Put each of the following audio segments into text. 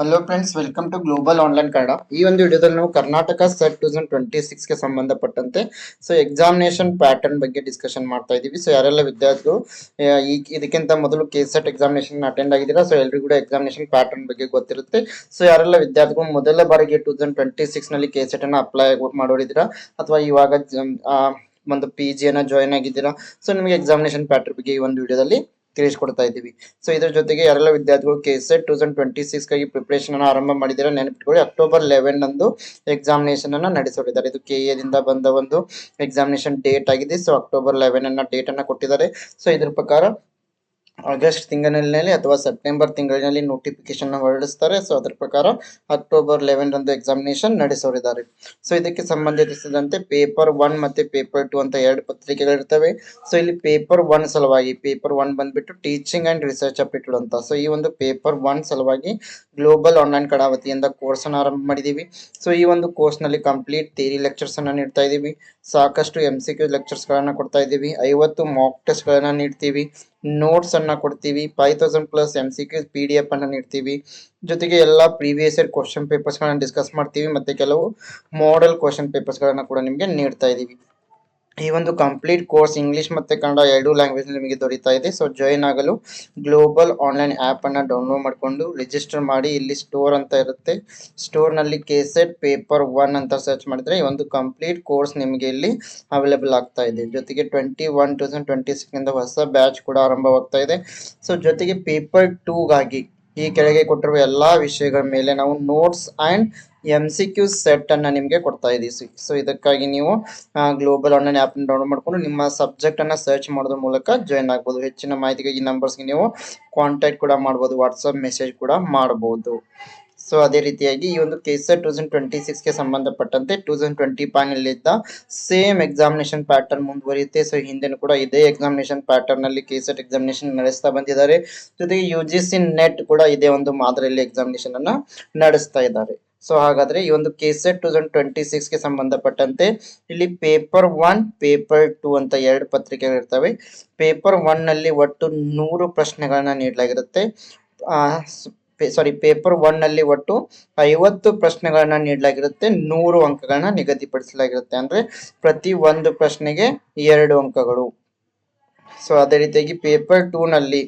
Hello friends welcome to global online Kannada ಈ ಒಂದು ವಿಡಿಯೋದಲ್ಲಿ ನಾವು Karnataka SET two thousand twenty ಸಿಕ್ಸ್ಗೆ ಸಂಬಂಧಪಟ್ಟಂತೆ ಸೊ ಎಕ್ಸಾಮಿನೇಷನ್ ಪ್ಯಾಟರ್ನ್ ಬಗ್ಗೆ ಡಿಸ್ಕಷನ್ ಮಾಡ್ತಾ ಇದ್ದೀವಿ ಸೊ ಯಾರೆಲ್ಲ ವಿದ್ಯಾರ್ಥಿಗಳು ಈ, ಇದಕ್ಕಿಂತ ಮೊದಲು ಕೆ ಸೆಟ್ ಎಕ್ಸಾಮಿನೇಷನ್ ಅಟೆಂಡ್ ಆಗಿದ್ದೀರಾ? ಸೊ ಎಲ್ರಿಗೂ ಕೂಡ ಎಕ್ಸಾಮಿನೇಷನ್ ಪ್ಯಾಟರ್ನ್ ಬಗ್ಗೆ ಗೊತ್ತಿರುತ್ತೆ. ಸೊ ಯಾರೆಲ್ಲ ವಿದ್ಯಾರ್ಥಿಗಳು ಮೊದಲ ಬಾರಿಗೆ ಟೂ ತೌಸಂಡ್ ಟ್ವೆಂಟಿ ಸಿಕ್ಸ್ನಲ್ಲಿ ಕೆ ಸೆಟ್ ಅನ್ನು ಅಪ್ಲೈ ಮಾಡೋರಿದ್ದೀರಾ? ಅಥವಾ ಇವಾಗ ಒಂದು ಪಿ ಜಿಯನ್ನು ಜಾಯ್ನ್ ಆಗಿದ್ದೀರಾ? ಸೊ ನಿಮಗೆ ಎಕ್ಸಾಮಿನೇಷನ್ ಪ್ಯಾಟರ್ನ್ ಬಗ್ಗೆ ಈ ಒಂದು ವಿಡಿಯೋದಲ್ಲಿ ತಿಳಿಸ್ಕೊಡ್ತಾ ಇದ್ದೀವಿ. ಸೊ ಇದ್ರ ಜೊತೆಗೆ ಯಾರೆಲ್ಲ ವಿದ್ಯಾರ್ಥಿಗಳು K SET two thousand twenty ಸಿಕ್ಸ್ಗಾಗಿ preparation ಅನ್ನು ಆರಂಭ ಮಾಡಿದ್ದಾರೆ ನೆನಪಿಟ್ಕೊಳ್ಳಿ ಅಕ್ಟೋಬರ್ ಲೆವೆನ್ ಅಂದು ಎಕ್ಸಾಮಿನೇಷನ್ ಅನ್ನ ನಡೆಸಲಿದ್ದಾರೆ ಇದು ಕೆ ಎದಿಂದ ಬಂದ ಒಂದು ಎಕ್ಸಾಮಿನೇಷನ್ ಡೇಟ್ ಆಗಿದೆ. ಸೊ ಅಕ್ಟೋಬರ್ ಲೆವೆನ್ ಅನ್ನ ಡೇಟ್ ಅನ್ನ ಕೊಟ್ಟಿದ್ದಾರೆ. ಸೊ ಇದ್ರ ಪ್ರಕಾರ ಆಗಸ್ಟ್ ತಿಂಗಳಿನಲ್ಲಿ ಅಥವಾ ಸೆಪ್ಟೆಂಬರ್ ತಿಂಗಳಿನಲ್ಲಿ ನೋಟಿಫಿಕೇಶನ್ ಹೊರಡಿಸ್ತಾರೆ. ಸೊ ಅದರ ಪ್ರಕಾರ ಅಕ್ಟೋಬರ್ ಲೆವೆನ್ ರಂದು ಎಕ್ಸಾಮಿನೇಷನ್ ನಡೆಸೋರಿದ್ದಾರೆ. ಸೊ ಇದಕ್ಕೆ ಸಂಬಂಧಿಸಿದಂತೆ ಪೇಪರ್ ಒನ್ ಮತ್ತೆ ಪೇಪರ್ ಟು ಅಂತ ಎರಡು ಪತ್ರಿಕೆಗಳಿರ್ತವೆ ಸೊ ಇಲ್ಲಿ ಪೇಪರ್ ಒನ್ ಸಲುವಾಗಿ ಪೇಪರ್ ಒನ್ ಬಂದ್ಬಿಟ್ಟು ಟೀಚಿಂಗ್ ಅಂಡ್ ರಿಸರ್ಚ್ ಅಪ್ಟಿಟ್ಯೂಡ್ ಅಂತ. ಸೊ ಈ ಒಂದು ಪೇಪರ್ ಒನ್ ಸಲುವಾಗಿ ಗ್ಲೋಬಲ್ ಆನ್ಲೈನ್ ಕಡಾವತಿಯಿಂದ ವತಿಯಿಂದ ಕೋರ್ಸ್ ಅನ್ನು ಆರಂಭ ಮಾಡಿದೀವಿ. ಸೊ ಈ ಒಂದು ಕೋರ್ಸ್ನಲ್ಲಿ ಕಂಪ್ಲೀಟ್ ಥಿಯರಿ ಲೆಕ್ಚರ್ಸ್ ಅನ್ನ ನೀಡ್ತಾ ಇದೀವಿ. ಸಾಕಷ್ಟು ಎಂ ಸಿ ಕ್ಯೂ ಲೆಕ್ಚರ್ಸ್ ಗಳನ್ನ ಕೊಡ್ತಾ ಇದೀವಿ. ಐವತ್ತು ಮಾಕ್ ಟೆಸ್ಟ್ ಗಳನ್ನ ನೀಡ್ತೀವಿ. ನೋಟ್ಸ್ ಅನ್ನ ಕೊಡ್ತೀವಿ five thousand plus M C Q P D F ಅನ್ನ ನೀಡ್ತೀವಿ. ಜೊತೆಗೆ ಎಲ್ಲ ಪ್ರೀವಿಯಸ್ ಇಯರ್ ಕ್ವಶನ್ ಪೇಪರ್ಸ್ ಗಳನ್ನ ಡಿಸ್ಕಸ್ ಮಾಡ್ತೀವಿ, ಮತ್ತೆ ಕೆಲವು ಮಾಡೆಲ್ ಕ್ವಶನ್ ಪೇಪರ್ಸ್ ಗಳನ್ನ ಕೂಡ ನಿಮಗೆ ನೀಡ್ತಾ ಇದೀವಿ. ಈ ಒಂದು ಕಂಪ್ಲೀಟ್ ಕೋರ್ಸ್ ಇಂಗ್ಲಿಷ್ ಮತ್ತೆ ಕನ್ನಡ ಎರಡು ಲ್ಯಾಂಗ್ವೇಜ್ ನಿಮಗೆ ದೊರೀತಾ ಇದೆ. ಸೊ ಜಾಯಿನ್ ಆಗಲು ಗ್ಲೋಬಲ್ ಆನ್ಲೈನ್ ಆ್ಯಪ್ ಅನ್ನ ಡೌನ್ಲೋಡ್ ಮಾಡಿಕೊಂಡು ರಿಜಿಸ್ಟರ್ ಮಾಡಿ ಇಲ್ಲಿ ಸ್ಟೋರ್ ಅಂತ ಇರುತ್ತೆ. ಸ್ಟೋರ್ನಲ್ಲಿ ಕೆಸೆಟ್ ಪೇಪರ್ ಒನ್ ಅಂತ ಸರ್ಚ್ ಮಾಡಿದ್ರೆ ಈ ಒಂದು ಕಂಪ್ಲೀಟ್ ಕೋರ್ಸ್ ನಿಮಗೆ ಇಲ್ಲಿ ಅವೈಲೇಬಲ್ ಆಗ್ತಾ ಇದೆ. ಜೊತೆಗೆ twenty one thousand twenty six ಹೊಸ ಬ್ಯಾಚ್ ಕೂಡ ಆರಂಭವಾಗ್ತಾ ಇದೆ. ಸೊ ಜೊತೆಗೆ ಪೇಪರ್ ಟೂಗಾಗಿ ಈ ಕೆಳಗೆ ಕೊಟ್ಟಿರುವ ಎಲ್ಲಾ ವಿಷಯಗಳ ಮೇಲೆ ನಾವು notes and M C Q set ಅನ್ನ ನಿಮಗೆ ಕೊಡ್ತಾ ಇದೀವಿ. ಸೊ ಇದಕ್ಕಾಗಿ ನೀವು ಗ್ಲೋಬಲ್ ಆನ್ಲೈನ್ ಆ್ಯಪ್ ಡೌನ್ಲೋಡ್ ಮಾಡ್ಕೊಂಡು ನಿಮ್ಮ ಸಬ್ಜೆಕ್ಟ್ ಅನ್ನ ಸರ್ಚ್ ಮಾಡೋದ್ರ ಮೂಲಕ ಜಾಯಿನ್ ಆಗ್ಬೋದು. ಹೆಚ್ಚಿನ ಮಾಹಿತಿಗಾಗಿ ನಂಬರ್ಸ್ಗೆ ನೀವು ಕಾಂಟ್ಯಾಕ್ಟ್ ಕೂಡ ಮಾಡ್ಬೋದು ವಾಟ್ಸಪ್ ಮೆಸೇಜ್ ಕೂಡ ಮಾಡಬಹುದು ಸೊ ಅದೇ ರೀತಿಯಾಗಿ ಈ ಒಂದು ಕೆಸೆಟ್ ಟೂ ತೌಸಂಡ್ ಟ್ವೆಂಟಿ ಸಿಕ್ಸ್ಗೆ ಸಂಬಂಧಪಟ್ಟಂತೆ ಟೂ ತೌಸಂಡ್ ಟ್ವೆಂಟಿ ಇದ್ದ ಸೇಮ್ ಎಕ್ಸಾಮಿನೇಷನ್ ಪ್ಯಾಟರ್ನ್ ಮುಂದುವರಿಯುತ್ತೆ. ಸೊ ಹಿಂದೆನೂ ಕೂಡ ಇದೇ ಎಕ್ಸಾಮಿನೇಷನ್ ಪ್ಯಾಟರ್ನ್ ಅಲ್ಲಿ ಕೆಸೆಟ್ ಎಕ್ಸಾಮಿನೇಷನ್ ನಡೆಸ್ತಾ ಬಂದಿದ್ದಾರೆ. ಜೊತೆಗೆ ಯು ಜಿ ಸಿ ನೆಟ್ ಕೂಡ ಇದೇ ಒಂದು ಮಾದರಿಯಲ್ಲಿ ಎಕ್ಸಾಮಿನೇಷನ್ ಅನ್ನ ನಡೆಸ್ತಾ ಇದ್ದಾರೆ. ಸೊ ಹಾಗಾದ್ರೆ ಈ ಒಂದು ಕೆಸೆಟ್ ಟೂ ತೌಸಂಡ್ ಟ್ವೆಂಟಿ ಸಿಕ್ಸ್ಗೆ ಸಂಬಂಧಪಟ್ಟಂತೆ ಇಲ್ಲಿ ಪೇಪರ್ ಒನ್ ಪೇಪರ್ ಟೂ ಅಂತ ಎರಡು ಪತ್ರಿಕೆಗಳು ಇರ್ತವೆ. ಪೇಪರ್ ಒನ್ನಲ್ಲಿ ಒಟ್ಟು ನೂರು ಪ್ರಶ್ನೆಗಳನ್ನ ನೀಡಲಾಗಿರುತ್ತೆ. ಸಾರಿ ಪೇಪರ್ ಒನ್ನಲ್ಲಿ ಒಟ್ಟು ಐವತ್ತು ಪ್ರಶ್ನೆಗಳನ್ನ ನೀಡಲಾಗಿರುತ್ತೆ. ನೂರು ಅಂಕಗಳನ್ನ ನಿಗದಿಪಡಿಸಲಾಗಿರುತ್ತೆ. ಅಂದ್ರೆ ಪ್ರತಿ ಒಂದು ಪ್ರಶ್ನೆಗೆ ಎರಡು ಅಂಕಗಳು. ಸೊ ಅದೇ ರೀತಿಯಾಗಿ ಪೇಪರ್ ಟೂ ನಲ್ಲಿ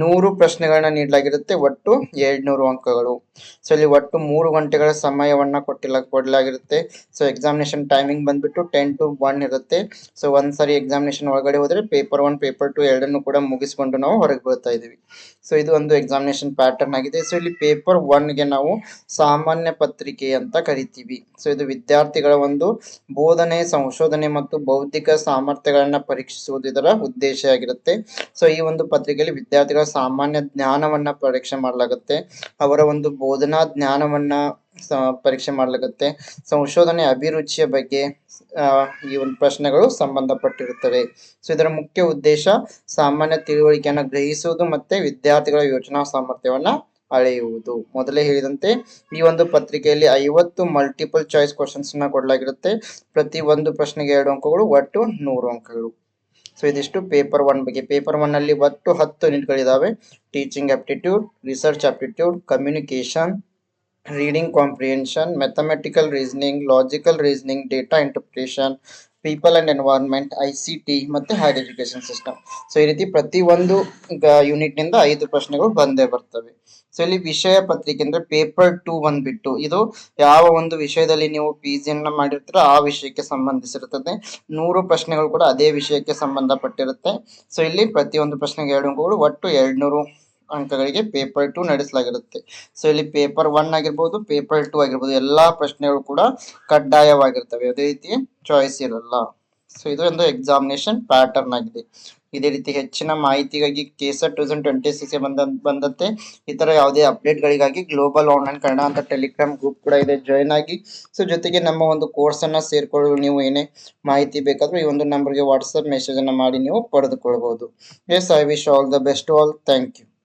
ನೂರು ಪ್ರಶ್ನೆಗಳನ್ನ ನೀಡಲಾಗಿರುತ್ತೆ, ಒಟ್ಟು ಎರಡ್ನೂರು ಅಂಕಗಳು. ಸೊ ಇಲ್ಲಿ ಒಟ್ಟು ಮೂರು ಗಂಟೆಗಳ ಸಮಯವನ್ನ ಕೊಟ್ಟಿಲ್ಲ, ಕೊಡಲಾಗಿರುತ್ತೆ. ಸೊ ಎಕ್ಸಾಮಿನೇಷನ್ ಟೈಮಿಂಗ್ ಬಂದ್ಬಿಟ್ಟು ಟೆನ್ ಟು ಒನ್ ಇರುತ್ತೆ. ಸೊ ಒಂದ್ಸರಿ ಎಕ್ಸಾಮಿನೇಷನ್ ಒಳಗಡೆ ಹೋದ್ರೆ ಪೇಪರ್ ಒನ್ ಪೇಪರ್ ಟು ಎರಡನ್ನು ಕೂಡ ಮುಗಿಸ್ಕೊಂಡು ನಾವು ಹೊರಗೆ ಬರ್ತಾ ಇದೀವಿ ಸೊ ಇದು ಒಂದು ಎಕ್ಸಾಮಿನೇಷನ್ ಪ್ಯಾಟರ್ನ್ ಆಗಿದೆ. ಸೊ ಇಲ್ಲಿ ಪೇಪರ್ ಒನ್ಗೆ ನಾವು ಸಾಮಾನ್ಯ ಪತ್ರಿಕೆ ಅಂತ ಕರಿತೀವಿ. ಸೊ ಇದು ವಿದ್ಯಾರ್ಥಿಗಳ ಒಂದು ಬೋಧನೆ, ಸಂಶೋಧನೆ ಮತ್ತು ಬೌದ್ಧಿಕ ಸಾಮರ್ಥ್ಯಗಳನ್ನ ಪರೀಕ್ಷಿಸುವುದು ಇದರ ಉದ್ದೇಶ ಆಗಿರುತ್ತೆ ಸೊ ಈ ಒಂದು ಪತ್ರಿಕೆಯಲ್ಲಿ ವಿದ್ಯಾರ್ಥಿಗಳ ಸಾಮಾನ್ಯ ಜ್ಞಾನವನ್ನ ಪರೀಕ್ಷೆ ಮಾಡಲಾಗುತ್ತೆ. ಅವರ ಒಂದು ಬೋಧನಾ ಜ್ಞಾನವನ್ನ ಪರೀಕ್ಷೆ ಮಾಡಲಾಗುತ್ತೆ. ಸಂಶೋಧನೆ ಅಭಿರುಚಿಯ ಬಗ್ಗೆ ಈ ಒಂದು ಪ್ರಶ್ನೆಗಳು ಸಂಬಂಧಪಟ್ಟಿರುತ್ತವೆ. ಸೊ ಇದರ ಮುಖ್ಯ ಉದ್ದೇಶ ಸಾಮಾನ್ಯ ತಿಳುವಳಿಕೆಯನ್ನು ಗ್ರಹಿಸುವುದು ಮತ್ತೆ ವಿದ್ಯಾರ್ಥಿಗಳ ಯೋಚನಾ ಸಾಮರ್ಥ್ಯವನ್ನ ಅಳೆಯುವುದು. ಮೊದಲೇ ಹೇಳಿದಂತೆ, ಈ ಒಂದು ಪತ್ರಿಕೆಯಲ್ಲಿ ಐವತ್ತು ಮಲ್ಟಿಪಲ್ ಚಾಯ್ಸ್ ಕ್ವಶನ್ಸ್ನ ಕೊಡಲಾಗಿರುತ್ತೆ. ಪ್ರತಿ ಒಂದು ಪ್ರಶ್ನೆಗೆ ಎರಡು ಅಂಕಗಳು, ಒಟ್ಟು ನೂರು ಅಂಕಗಳು. ಸೊ ಇದಿಷ್ಟು ಪೇಪರ್ ಒನ್ ಬಗ್ಗೆ. ಪೇಪರ್ ಒನ್ ಅಲ್ಲಿ ಒಟ್ಟು ಹತ್ತು ಯೂನಿಟ್ಗಳಿದ್ದಾವೆ teaching aptitude research aptitude communication reading comprehension mathematical reasoning logical reasoning data interpretation people and environment I C T ಮತ್ತೆ ಹೈರ್ ಎಜುಕೇಶನ್ ಸಿಸ್ಟಮ್ ಸೊ ಈ ರೀತಿ ಪ್ರತಿ ಒಂದು ಯೂನಿಟ್ನಿಂದ ಐದು ಪ್ರಶ್ನೆಗಳು ಬಂದೇ ಬರ್ತವೆ. ಸೊ ಇಲ್ಲಿ ವಿಷಯ ಪತ್ರಿಕೆ ಅಂದ್ರೆ ಪೇಪರ್ ಟೂ ಬಂದ್ಬಿಟ್ಟು ಇದು ಯಾವ ಒಂದು ವಿಷಯದಲ್ಲಿ ನೀವು ಪಿ ಜಿಯನ್ನ ಮಾಡಿರ್ತೀರೋ ಆ ವಿಷಯಕ್ಕೆ ಸಂಬಂಧಿಸಿರುತ್ತದೆ. ನೂರು ಪ್ರಶ್ನೆಗಳು ಕೂಡ ಅದೇ ವಿಷಯಕ್ಕೆ ಸಂಬಂಧಪಟ್ಟಿರುತ್ತೆ. ಸೊ ಇಲ್ಲಿ ಪ್ರತಿಯೊಂದು ಪ್ರಶ್ನೆಗೆ ಎರಡು ಒಟ್ಟು ಎರಡ್ನೂರು ಅಂಕಗಳಿಗೆ ಪೇಪರ್ ಟು ನಡೆಸಲಾಗಿರುತ್ತೆ. ಸೊ ಇಲ್ಲಿ ಪೇಪರ್ ಒನ್ ಆಗಿರ್ಬೋದು ಪೇಪರ್ ಟು ಆಗಿರ್ಬೋದು, ಎಲ್ಲಾ ಪ್ರಶ್ನೆಗಳು ಕೂಡ ಕಡ್ಡಾಯವಾಗಿರ್ತವೆ. ಅದೇ ರೀತಿ ಚಾಯ್ಸ್ ಇರಲ್ಲ. ಸೊ ಇದು ಒಂದು ಎಕ್ಸಾಮಿನೇಷನ್ ಪ್ಯಾಟರ್ನ್ ಆಗಿದೆ. ಇದೇ ರೀತಿ ಹೆಚ್ಚಿನ ಮಾಹಿತಿಗಾಗಿ KSET two thousand twenty six ಬಂದ, ಬಂದಂತೆ ಇತರ ಯಾವುದೇ ಅಪ್ಡೇಟ್ಗಳಿಗಾಗಿ ಗ್ಲೋಬಲ್ ಆನ್ಲೈನ್ ಕನ್ನಡ ಅಂತ ಟೆಲಿಗ್ರಾಮ್ ಗ್ರೂಪ್ ಕೂಡ ಇದೆ. ಜಾಯ್ನ್ ಆಗಿ. ಸೊ ಜೊತೆಗೆ ನಮ್ಮ ಒಂದು ಕೋರ್ಸ್ ಅನ್ನ ಸೇರ್ಕೊಳ್ಳಲು ನೀವು ಏನೇ ಮಾಹಿತಿ ಬೇಕಾದ್ರೂ ಈ ಒಂದು ನಂಬರ್ಗೆ ಮೆಸೇಜ್ ಅನ್ನ ಮಾಡಿ ನೀವು ಪಡೆದುಕೊಳ್ಬಹುದು yes I wish all the best all thank you